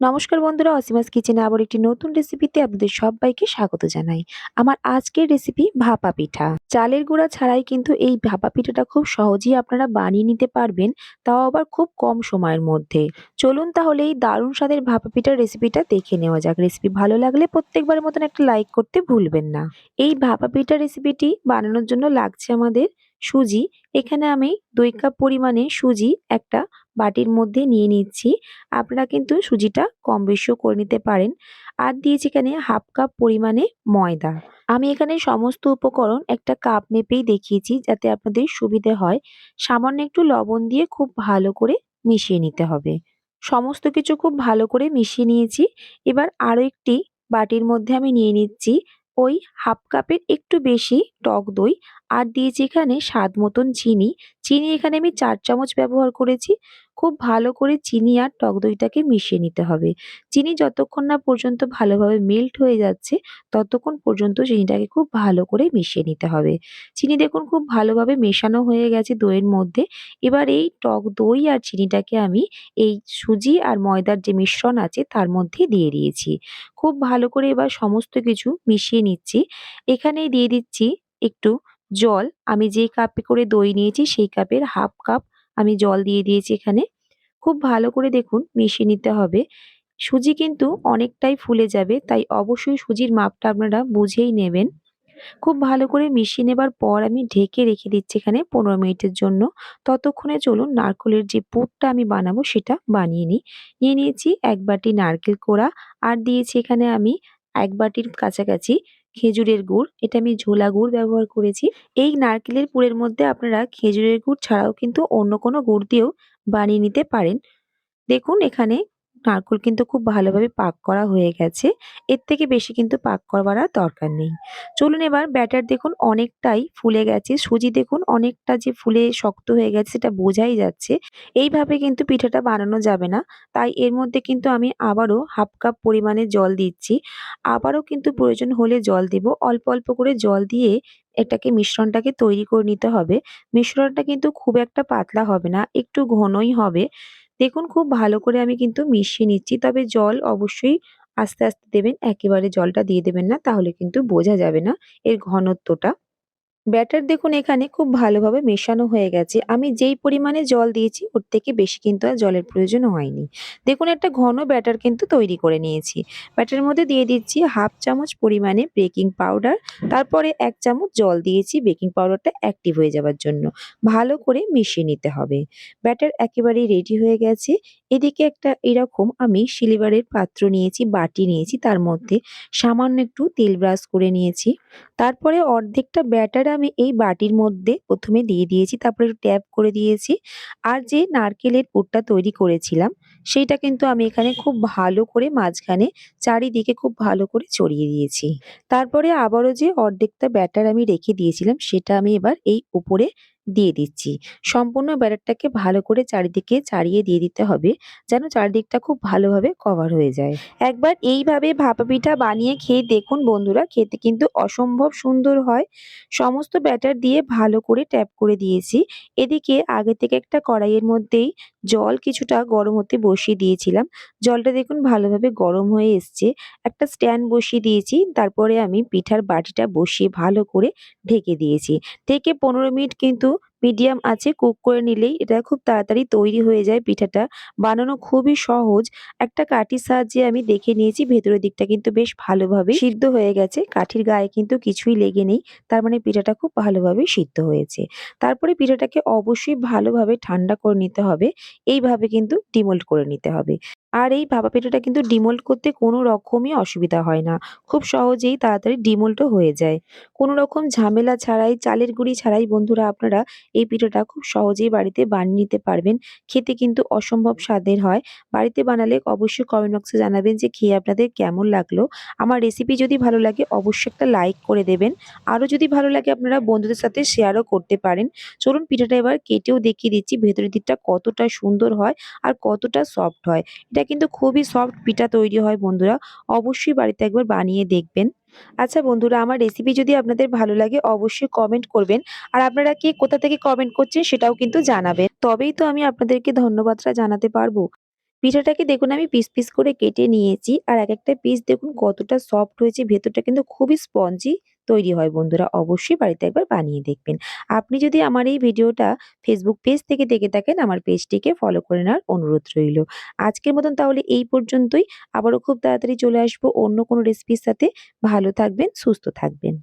নমস্কার বন্ধুরা, অসীমাস কিচেনে আবার একটি নতুন রেসিপিতে আপনাদের সবাইকে স্বাগত জানাই। আমার আজকের রেসিপি ভাপা পিঠা। চালের গুঁড়া ছাড়াই কিন্তু এই ভাপা পিঠাটা খুব সহজেই আপনারা বানিয়ে নিতে পারবেন, তাও আবার খুব কম সময়ের মধ্যে। চলুন তাহলে এই দারুণ স্বাদের ভাপা পিঠার রেসিপিটা দেখে নেওয়া যাক। রেসিপি ভালো লাগলে প্রত্যেকবারের মতন একটা লাইক করতে ভুলবেন না। এই ভাপা পিঠা রেসিপিটি বানানোর জন্য লাগছে আমাদের সুজি। এখানে আমি দুই কাপ পরিমাণে সুজি একটা বাটির মধ্যে নিয়ে নিচ্ছি। আপনারা কিন্তু সুজিটা কম বেশিও করে নিতে পারেন। আর দিয়েছি এখানে হাফ কাপ পরিমাণে ময়দা। আমি এখানে সমস্ত উপকরণ একটা কাপ মেপেই দেখিয়েছি যাতে আপনাদের সুবিধে হয়। সামান্য একটু লবণ দিয়ে খুব ভালো করে মিশিয়ে নিতে হবে। সমস্ত কিছু খুব ভালো করে মিশিয়ে নিয়েছি। এবার আরও একটি বাটির মধ্যে আমি নিয়ে নিচ্ছি ওই হাফ কাপের একটু বেশি টক দই আর দিয়েছি এখানে স্বাদ মতন চিনি চিনি এখানে আমি চার চামচ ব্যবহার করেছি। খুব ভালো করে চিনি আর টক দইটাকে মিশিয়ে নিতে হবে। চিনি যতক্ষণ না পর্যন্ত ভালোভাবে মেল্ট হয়ে যাচ্ছে, ততক্ষণ পর্যন্ত চিনিটাকে খুব ভালো করে মিশিয়ে নিতে হবে। চিনি দেখুন খুব ভালোভাবে মেশানো হয়ে গেছে দইয়ের মধ্যে। এবার এই টক দই আর চিনিটাকে আমি এই সুজি আর ময়দার যে মিশ্রণ আছে তার মধ্যে দিয়ে দিয়েছি। খুব ভালো করে এবার সমস্ত কিছু মিশিয়ে নিচ্ছি। এখানেই দিয়ে দিচ্ছি একটু জল আমি যেই কাপে করে দই নিয়েছি সেই কাপের হাফ কাপ আমি জল দিয়ে দিয়েছি এখানে। খুব ভালো করে দেখুন মিশিয়ে নিতে হবে। সুজি কিন্তু অনেকটাই ফুলে যাবে, তাই অবশ্যই সুজির মাপটা আপনারা বুঝেই নেবেন। খুব ভালো করে মিশিয়ে নেবার পর আমি ঢেকে রেখে দিচ্ছি এখানে পনেরো মিনিটের জন্য। ততক্ষণে চলুন নারকলের যে পুরটা আমি বানাবো সেটা বানিয়ে নিই। নিয়ে নিয়েছি এক বাটি নারকেল কোড়া, আর দিয়েছি এখানে আমি এক বাটির কাছাকাছি খেজুরের গুড়, এটা আমি ঝোলা গুড় ব্যবহার করেছি। এই নারকেলের পুরের মধ্যে আপনারা খেজুরের গুড় ছাড়াও কিন্তু অন্য কোনো গুড় দিয়েও বানিয়ে নিতে পারেন। দেখুন এখানে নারকোল কিন্তু খুব ভালোভাবে পাক করা হয়ে গেছে। এর থেকে বেশি কিন্তু পাক করবার আর দরকার নেই। চলুন এবার ব্যাটার দেখুন অনেকটাই ফুলে গেছে। সুজি দেখুন অনেকটা যে ফুলে শক্ত হয়ে গেছে সেটা বোঝাই যাচ্ছে। এইভাবে কিন্তু পিঠাটা বানানো যাবে না। তাই এর মধ্যে কিন্তু আমি আবারও হাফ কাপ পরিমাণে জল দিচ্ছি। আবারও কিন্তু প্রয়োজন হলে জল দেব। অল্প অল্প করে জল দিয়ে এটাকে মিশ্রণটাকে তৈরি করে নিতে হবে। মিশ্রণটা কিন্তু খুব একটা পাতলা হবে না, একটু ঘনই হবে। দেখুন খুব ভালো করে আমি কিন্তু মিশিয়ে নিচ্ছি। তবে জল অবশ্যই আস্তে আস্তে দেবেন। একেবারে জলটা দিয়ে দেবেন না, তাহলে কিন্তু বোঝা যাবে না এর ঘনত্বটা। ব্যাটার দেখুন এখানে খুব ভালোভাবে মেশানো হয়ে গেছে। আমি যেই পরিমাণে জল দিয়েছি, ওর থেকে বেশি কিন্তু আর জলের প্রয়োজন হয়নি। দেখুন একটা ঘন ব্যাটার কিন্তু তৈরি করে নিয়েছি। ব্যাটারের মধ্যে দিয়ে দিচ্ছি হাফ চামচ পরিমাণে বেকিং পাউডার, তারপরে এক চামচ জল দিয়েছি, বেকিং পাউডারটা অ্যাক্টিভ হয়ে যাওয়ার জন্য। ভালো করে মিশিয়ে নিতে হবে। ব্যাটার একেবারেই রেডি হয়ে গেছে। এদিকে একটা এরকম আমি সিলিভারের পাত্র নিয়েছি, বাটি নিয়েছি, তার মধ্যে সামান্য একটু তেল ব্রাশ করে নিয়েছি। তারপরে অর্ধেকটা ব্যাটার আমি এই বাটির মধ্যে প্রথমে দিয়ে দিয়েছি, তারপরে ট্যাপ করে দিয়েছি। আর যে নারকেলের পুরটা তৈরি করেছিলাম সেইটা কিন্তু আমি এখানে খুব ভালো করে মাঝখানে চারিদিকে খুব ভালো করে ছড়িয়ে দিয়েছি। তারপরে আবারও যে অর্ধেকটা ব্যাটার আমি রেখে দিয়েছিলাম, সেটা আমি এবার এই উপরে দিয়ে দিচ্ছি। সম্পূর্ণ ব্যাটারটাকে ভালো করে চারিদিকে চাড়িয়ে দিয়ে দিতে হবে, যেন চারিদিকটা খুব ভালোভাবে কভার হয়ে যায়। একবার এইভাবে ভাপা পিঠা বানিয়ে খেয়ে দেখুন বন্ধুরা, খেতে কিন্তু অসম্ভব সুন্দর হয়। সমস্ত ব্যাটার দিয়ে ভালো করে ট্যাপ করে দিয়েছি। এদিকে আগে থেকে একটা কড়াইয়ের মধ্যেই জল কিছুটা গরম হতে বসিয়ে দিয়েছিলাম। জলটা দেখুন ভালোভাবে গরম হয়ে এসছে। একটা স্ট্যান্ড বসিয়ে দিয়েছি, তারপরে আমি পিঠার বাটিটা বসিয়ে ভালো করে ঢেকে দিয়েছি। ঢেকে পনেরো মিনিট কিন্তু মিডিয়াম আছে, কুক করে নিলেই এটা খুব তাড়াতাড়ি তৈরি হয়ে যায় পিঠাটা। বানানো খুবই সহজ। একটা কাঠির সাহায্যে আমি দেখে নিয়েছি, ভেতরের দিকটা কিন্তু বেশ ভালোভাবে সিদ্ধ হয়ে গেছে। কাঠির গায়ে কিন্তু কিছুই লেগে নেই, তার মানে পিঠাটা খুব ভালোভাবে সিদ্ধ হয়েছে। তারপরে পিঠাটাকে অবশ্যই ভালোভাবে ঠান্ডা করে নিতে হবে। এইভাবে কিন্তু ডিমোল্ড করে নিতে হবে। আর এই ভাপা পিঠাটা কিন্তু ডিমোল্ড করতে কোনো রকমই অসুবিধা হয় না। খুব সহজেই তাড়াতাড়ি ডিমোল্ডও হয়ে যায়। কোনো রকম ঝামেলা ছাড়াই, চালের গুঁড়ি ছাড়াই বন্ধুরা আপনারা এই পিঠাটা খুব সহজেই বাড়িতে বানিয়ে নিতে পারবেন। খেতে কিন্তু অসম্ভব স্বাদের হয়। বাড়িতে বানালে অবশ্যই কমেন্ট বক্সে জানাবেন যে, খেয়ে আপনাদের কেমন লাগল? আমার রেসিপি যদি ভালো লাগে, অবশ্যই একটা লাইক করে দেবেন। আরও যদি ভালো লাগে, আপনারা বন্ধুদের সাথে শেয়ারও করতে পারেন। চলুন পিঠাটা এবার কেটেও দেখিয়ে দিচ্ছি, ভেতরের দিকটা কতটা সুন্দর হয় আর কতটা সফট হয়। এটা কিন্তু খুবই সফট পিঠা তৈরি হয় বন্ধুরা। অবশ্যই বাড়িতে একবার বানিয়ে দেখবেন। আচ্ছা বন্ধুরা, আমার রেসিপি যদি আপনাদের ভালো লাগে অবশ্যই কমেন্ট করবেন। আর আপনারা কে কোথা থেকে কমেন্ট করছেন সেটাও কিন্তু জানাবেন। তবেই তো আমি আপনাদেরকে ধন্যবাদটা জানাতে পারব। পিঠাটাকে দেখুন, আমি পিস পিস করে কেটে নিয়েছি। আর এক একটা পিস দেখুন কতটা সফট হয়েছে, ভেতরটা কিন্তু খুবই স্পঞ্জি তৈরি হয় বন্ধুরা, অবশ্যই বাড়িতে একবার বানিয়ে দেখবেন। আপনি যদি আমার এই ভিডিওটা ফেসবুক পেজ থেকে দেখে থাকেন, আমার পেজটিকে ফলো করে নেওয়ার অনুরোধ রইল। আজকের মতন তাহলে এই পর্যন্তই। আবারও খুব তাড়াতাড়ি চলে আসব অন্য কোনো রেসিপির সাথে। ভালো থাকবেন, সুস্থ থাকবেন।